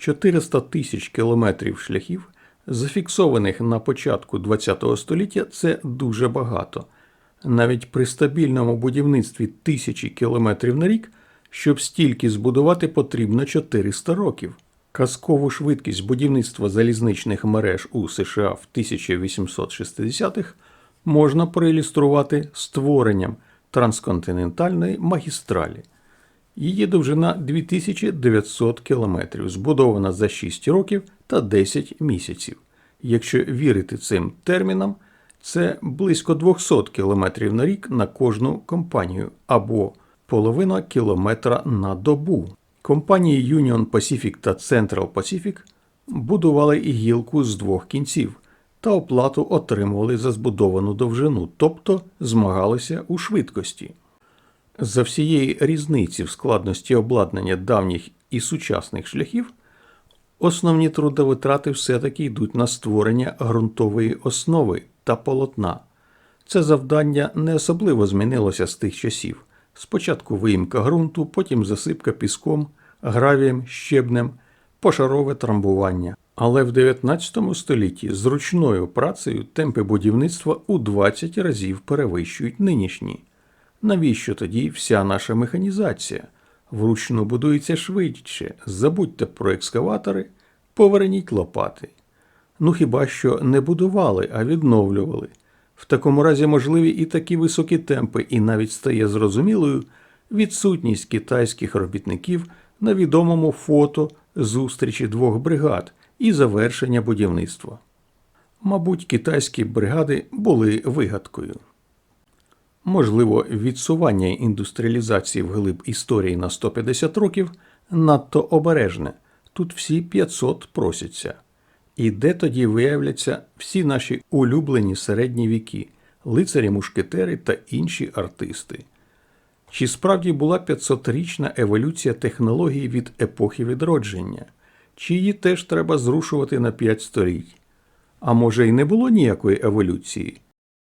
400 тисяч кілометрів шляхів, зафіксованих на початку ХХ століття, це дуже багато. Навіть при стабільному будівництві тисячі кілометрів на рік, щоб стільки збудувати, потрібно 400 років. Казкову швидкість будівництва залізничних мереж у США в 1860-х можна проілюструвати створенням трансконтинентальної магістралі. Її довжина 2900 кілометрів, збудована за 6 років та 10 місяців. Якщо вірити цим термінам, це близько 200 кілометрів на рік на кожну компанію або половина кілометра на добу. Компанії Union Pacific та Central Pacific будували гілку з двох кінців та оплату отримували за збудовану довжину, тобто змагалися у швидкості. За всієї різниці в складності обладнання давніх і сучасних шляхів, основні трудовитрати все-таки йдуть на створення ґрунтової основи та полотна. Це завдання не особливо змінилося з тих часів. Спочатку виїмка ґрунту, потім засипка піском, гравієм, щебнем, пошарове трамбування. Але в 19 столітті зручною працею темпи будівництва у 20 разів перевищують нинішні. Навіщо тоді вся наша механізація? Вручну будується швидше. Забудьте про екскаватори, поверніть лопати. Ну хіба що не будували, а відновлювали. В такому разі можливі і такі високі темпи, і навіть стає зрозумілою відсутність китайських робітників на відомому фото зустрічі двох бригад і завершення будівництва. Мабуть, китайські бригади були вигадкою. Можливо, відсування індустріалізації вглиб історії на 150 років надто обережне. Тут всі 500 просяться. І де тоді виявляться всі наші улюблені середні віки, лицарі, мушкетери та інші артисти? Чи справді була 500-річна еволюція технологій від епохи відродження? Чи її теж треба зрушувати на 5 століть? А може, й не було ніякої еволюції?